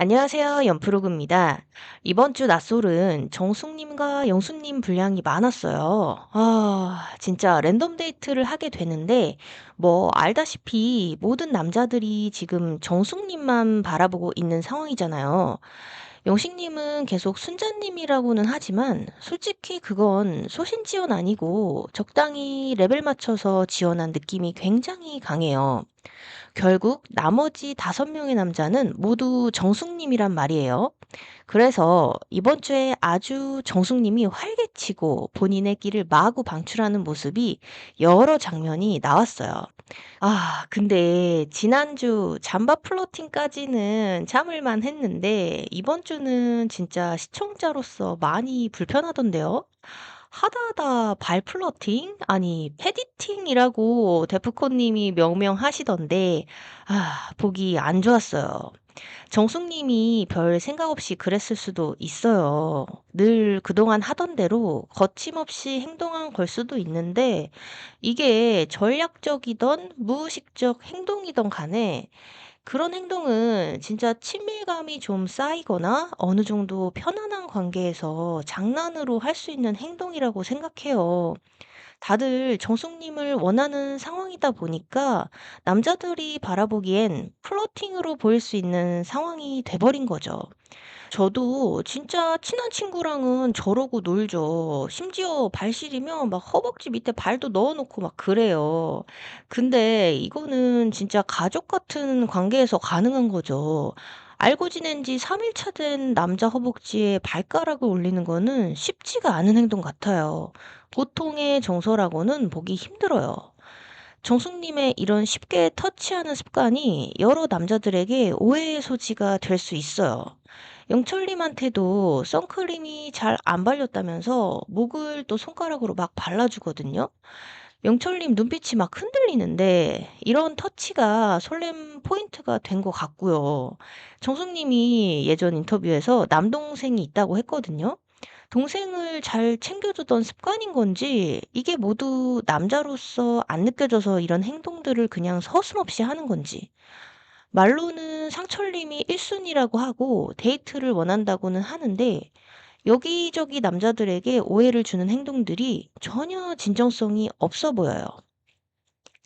안녕하세요. 연프로그입니다. 이번 주 낮솔은 정숙님과 영수님 분량이 많았어요. 아, 진짜 랜덤 데이트를 하게 되는데, 뭐, 알다시피 모든 남자들이 지금 정숙님만 바라보고 있는 상황이잖아요. 영식님은 계속 순자님이라고는 하지만, 솔직히 그건 소신 지원 아니고, 적당히 레벨 맞춰서 지원한 느낌이 굉장히 강해요. 결국 나머지 다섯 명의 남자는 모두 정숙님이란 말이에요. 그래서 이번 주에 아주 정숙님이 활개치고 본인의 길을 마구 방출하는 모습이 여러 장면이 나왔어요. 아, 근데 지난주 잠바 플로팅까지는 참을만 했는데 이번 주는 진짜 시청자로서 많이 불편하던데요? 하다 하다 발 플러팅? 아니, 패디팅이라고 데프콘 님이 명명하시던데, 아, 보기 안 좋았어요. 정숙 님이 별 생각 없이 그랬을 수도 있어요. 늘 그동안 하던 대로 거침없이 행동한 걸 수도 있는데, 이게 전략적이던 무의식적 행동이던 간에 그런 행동은 진짜 친밀감이 좀 쌓이거나 어느 정도 편안한 관계에서 장난으로 할 수 있는 행동이라고 생각해요. 다들 정숙님을 원하는 상황이다 보니까 남자들이 바라보기엔 플러팅으로 보일 수 있는 상황이 돼버린 거죠. 저도 진짜 친한 친구랑은 저러고 놀죠. 심지어 발 시리면 막 허벅지 밑에 발도 넣어 놓고 막 그래요. 근데 이거는 진짜 가족 같은 관계에서 가능한 거죠. 알고 지낸 지 3일 차 된 남자 허벅지에 발가락을 올리는 거는 쉽지가 않은 행동 같아요. 보통의 정서라고는 보기 힘들어요. 정숙님의 이런 쉽게 터치하는 습관이 여러 남자들에게 오해의 소지가 될 수 있어요. 영철님한테도 선크림이 잘 안 발렸다면서 목을 또 손가락으로 막 발라주거든요. 영철님 눈빛이 막 흔들리는데 이런 터치가 설렘 포인트가 된 것 같고요. 정숙님이 예전 인터뷰에서 남동생이 있다고 했거든요. 동생을 잘 챙겨주던 습관인 건지 이게 모두 남자로서 안 느껴져서 이런 행동들을 그냥 서슴없이 하는 건지 말로는 상철님이 1순위라고 하고 데이트를 원한다고는 하는데 여기저기 남자들에게 오해를 주는 행동들이 전혀 진정성이 없어 보여요.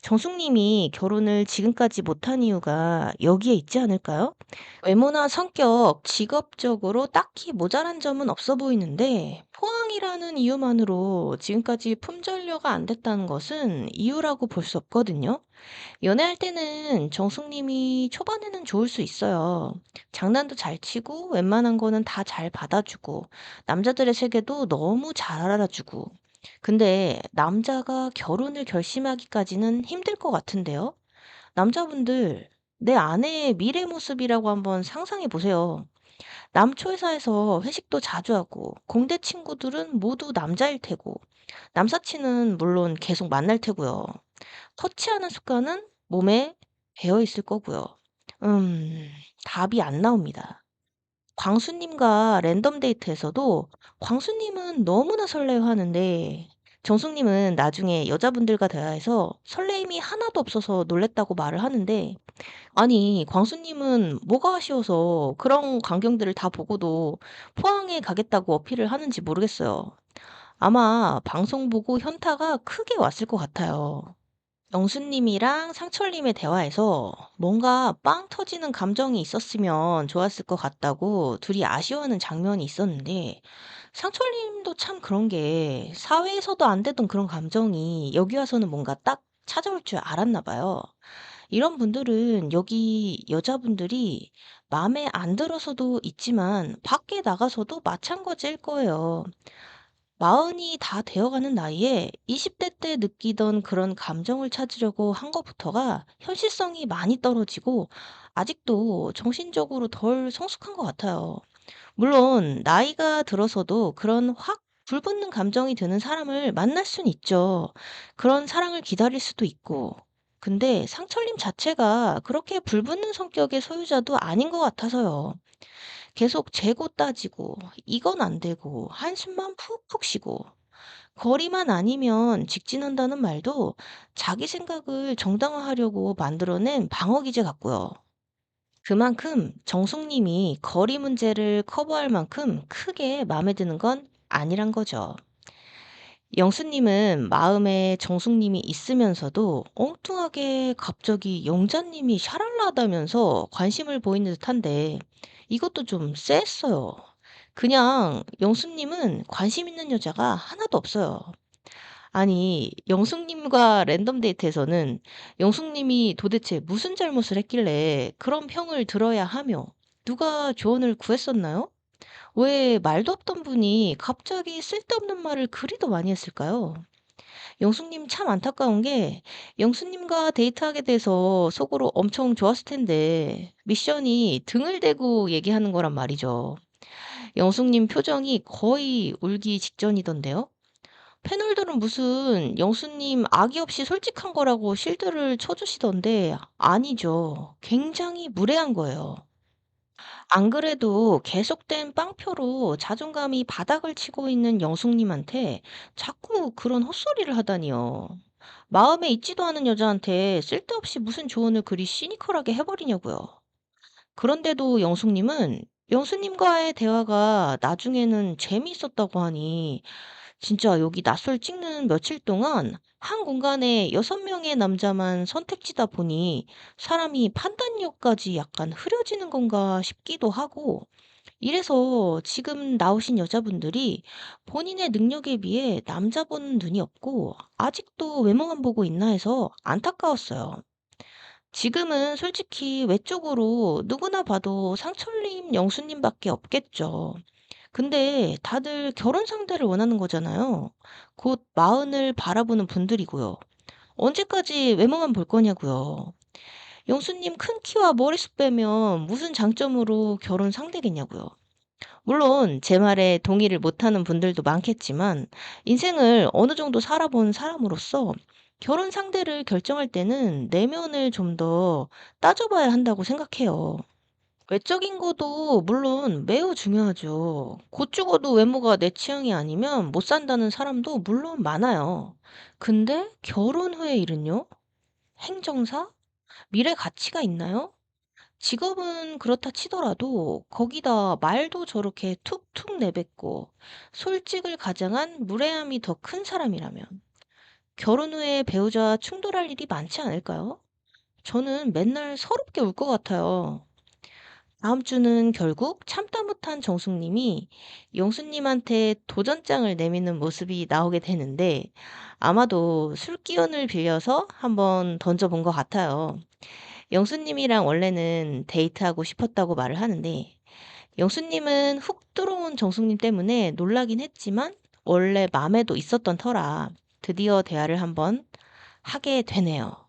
정숙님이 결혼을 지금까지 못한 이유가 여기에 있지 않을까요? 외모나 성격, 직업적으로 딱히 모자란 점은 없어 보이는데 포항이라는 이유만으로 지금까지 품절녀가 안 됐다는 것은 이유라고 볼 수 없거든요. 연애할 때는 정숙님이 초반에는 좋을 수 있어요. 장난도 잘 치고 웬만한 거는 다 잘 받아주고 남자들의 세계도 너무 잘 알아주고 근데 남자가 결혼을 결심하기까지는 힘들 것 같은데요. 남자분들 내 아내의 미래 모습이라고 한번 상상해 보세요. 남초 회사에서 회식도 자주 하고 공대 친구들은 모두 남자일 테고 남사친은 물론 계속 만날 테고요. 터치하는 습관은 몸에 배어 있을 거고요. 음, 답이 안 나옵니다. 광수님과 랜덤 데이트에서도 광수님은 너무나 설레어하는데 정숙님은 나중에 여자분들과 대화해서 설레임이 하나도 없어서 놀랬다고 말을 하는데 아니 광수님은 뭐가 아쉬워서 그런 광경들을 다 보고도 포항에 가겠다고 어필을 하는지 모르겠어요. 아마 방송 보고 현타가 크게 왔을 것 같아요. 영수님이랑 상철님의 대화에서 뭔가 빵 터지는 감정이 있었으면 좋았을 것 같다고 둘이 아쉬워하는 장면이 있었는데 상철님도 참 그런 게 사회에서도 안 되던 그런 감정이 여기 와서는 뭔가 딱 찾아올 줄 알았나 봐요. 이런 분들은 여기 여자분들이 마음에 안 들어서도 있지만 밖에 나가서도 마찬가지일 거예요. 마흔이 다 되어가는 나이에 20대 때 느끼던 그런 감정을 찾으려고 한 것부터가 현실성이 많이 떨어지고 아직도 정신적으로 덜 성숙한 것 같아요. 물론 나이가 들어서도 그런 확 불붙는 감정이 드는 사람을 만날 순 있죠. 그런 사랑을 기다릴 수도 있고. 근데 상철님 자체가 그렇게 불붙는 성격의 소유자도 아닌 것 같아서요. 계속 재고 따지고 이건 안 되고 한숨만 푹푹 쉬고 거리만 아니면 직진한다는 말도 자기 생각을 정당화하려고 만들어낸 방어 기제 같고요. 그만큼 정숙님이 거리 문제를 커버할 만큼 크게 마음에 드는 건 아니란 거죠. 영수님은 마음에 정숙님이 있으면서도 엉뚱하게 갑자기 영자님이 샤랄라하다면서 관심을 보이는 듯한데 이것도 좀 쎄했어요. 그냥 영수님은 관심 있는 여자가 하나도 없어요. 아니, 영숙님과 랜덤 데이트에서는 영숙님이 도대체 무슨 잘못을 했길래 그런 평을 들어야 하며 누가 조언을 구했었나요? 왜 말도 없던 분이 갑자기 쓸데없는 말을 그리도 많이 했을까요? 영숙님 참 안타까운 게 영숙님과 데이트하게 돼서 속으로 엄청 좋았을 텐데 미션이 등을 대고 얘기하는 거란 말이죠. 영숙님 표정이 거의 울기 직전이던데요. 패널들은 무슨 영수님 악의 없이 솔직한 거라고 실드를 쳐주시던데 아니죠. 굉장히 무례한 거예요. 안 그래도 계속된 빵표로 자존감이 바닥을 치고 있는 영숙님한테 자꾸 그런 헛소리를 하다니요. 마음에 있지도 않은 여자한테 쓸데없이 무슨 조언을 그리 시니컬하게 해버리냐고요. 그런데도 영숙님은 영수님과의 대화가 나중에는 재미있었다고 하니 진짜 여기 낯설 찍는 며칠 동안 한 공간에 여섯 명의 남자만 선택지다 보니 사람이 판단력까지 약간 흐려지는 건가 싶기도 하고 이래서 지금 나오신 여자분들이 본인의 능력에 비해 남자 보는 눈이 없고 아직도 외모만 보고 있나 해서 안타까웠어요. 지금은 솔직히 외적으로 누구나 봐도 상철님, 영수님밖에 없겠죠. 근데 다들 결혼 상대를 원하는 거잖아요. 곧 마흔을 바라보는 분들이고요. 언제까지 외모만 볼 거냐고요. 영수님 큰 키와 머리숱 빼면 무슨 장점으로 결혼 상대겠냐고요. 물론 제 말에 동의를 못하는 분들도 많겠지만 인생을 어느 정도 살아본 사람으로서 결혼 상대를 결정할 때는 내면을 좀 더 따져봐야 한다고 생각해요. 외적인 것도 물론 매우 중요하죠. 곧 죽어도 외모가 내 취향이 아니면 못 산다는 사람도 물론 많아요. 근데 결혼 후의 일은요? 행정사? 미래 가치가 있나요? 직업은 그렇다 치더라도 거기다 말도 저렇게 툭툭 내뱉고 솔직을 가장한 무례함이 더 큰 사람이라면 결혼 후에 배우자와 충돌할 일이 많지 않을까요? 저는 맨날 서럽게 울 것 같아요. 다음 주는 결국 참다 못한 정숙님이 영수님한테 도전장을 내미는 모습이 나오게 되는데 아마도 술 기운을 빌려서 한번 던져본 것 같아요. 영수님이랑 원래는 데이트하고 싶었다고 말을 하는데 영수님은 훅 들어온 정숙님 때문에 놀라긴 했지만 원래 마음에도 있었던 터라 드디어 대화를 한번 하게 되네요.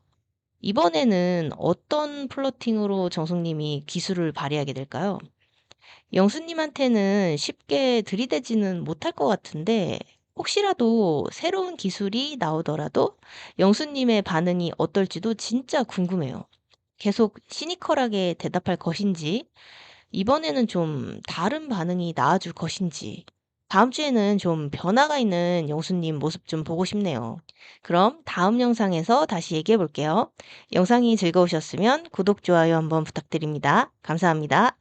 이번에는 어떤 플러팅으로 정숙님이 기술을 발휘하게 될까요? 영수님한테는 쉽게 들이대지는 못할 것 같은데 혹시라도 새로운 기술이 나오더라도 영수님의 반응이 어떨지도 진짜 궁금해요. 계속 시니컬하게 대답할 것인지, 이번에는 좀 다른 반응이 나와줄 것인지, 다음 주에는 좀 변화가 있는 영수님 모습 좀 보고 싶네요. 그럼 다음 영상에서 다시 얘기해 볼게요. 영상이 즐거우셨으면 구독, 좋아요 한번 부탁드립니다. 감사합니다.